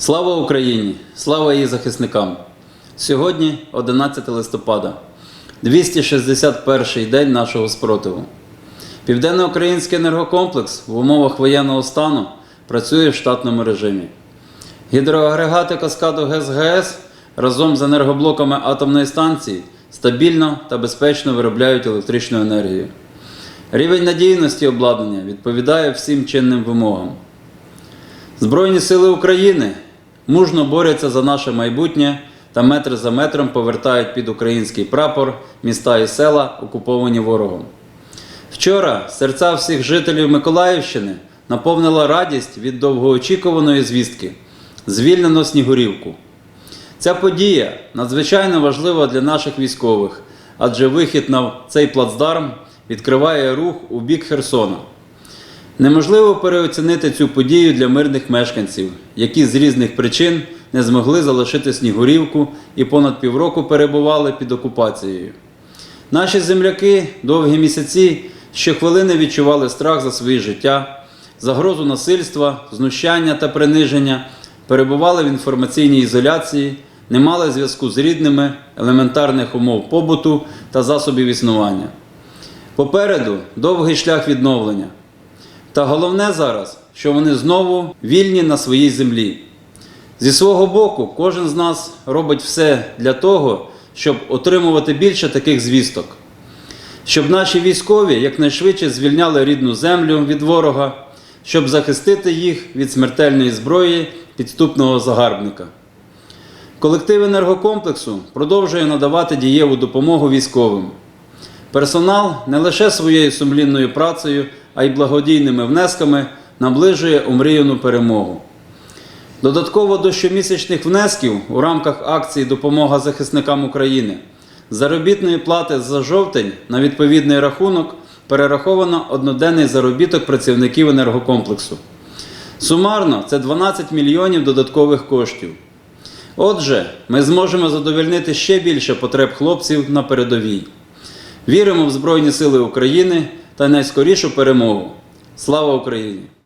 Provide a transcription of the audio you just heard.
Слава Україні! Слава її захисникам! Сьогодні 11 листопада, 261 день нашого спротиву. Південноукраїнський енергокомплекс в умовах воєнного стану працює в штатному режимі. Гідроагрегати каскаду ГЕС-ГЕС разом з енергоблоками атомної станції стабільно та безпечно виробляють електричну енергію. Рівень надійності обладнання відповідає всім чинним вимогам. Збройні сили України мужно борються за наше майбутнє та метр за метром повертають під український прапор міста і села, окуповані ворогом. Вчора серця всіх жителів Миколаївщини наповнила радість від довгоочікуваної звістки звільнено Снігурівку. Ця подія надзвичайно важлива для наших військових, адже вихід на цей плацдарм відкриває рух у бік Херсона. Неможливо переоцінити цю подію для мирних мешканців, які з різних причин не змогли залишити Снігурівку і понад півроку перебували під окупацією. Наші земляки довгі місяці щохвилини відчували страх за своє життя, загрозу насильства, знущання та приниження, перебували в інформаційній ізоляції, не мали зв'язку з рідними, елементарних умов побуту та засобів існування. Попереду довгий шлях відновлення. Та головне зараз, що вони знову вільні на своїй землі. Зі свого боку, кожен з нас робить все для того, щоб отримувати більше таких звісток, щоб наші військові якнайшвидше звільняли рідну землю від ворога, щоб захистити їх від смертельної зброї підступного загарбника. Колектив енергокомплексу продовжує надавати дієву допомогу військовим. Персонал не лише своєю сумлінною працею, а й благодійними внесками наближує омріяну перемогу. Додатково до щомісячних внесків у рамках акції Допомога захисникам України заробітної плати за жовтень на відповідний рахунок перераховано одноденний заробіток працівників енергокомплексу. Сумарно це 12 мільйонів додаткових коштів. Отже, ми зможемо задовольнити ще більше потреб хлопців на передовій. Віримо в Збройні Сили України та найскорішу перемогу. Слава Україні!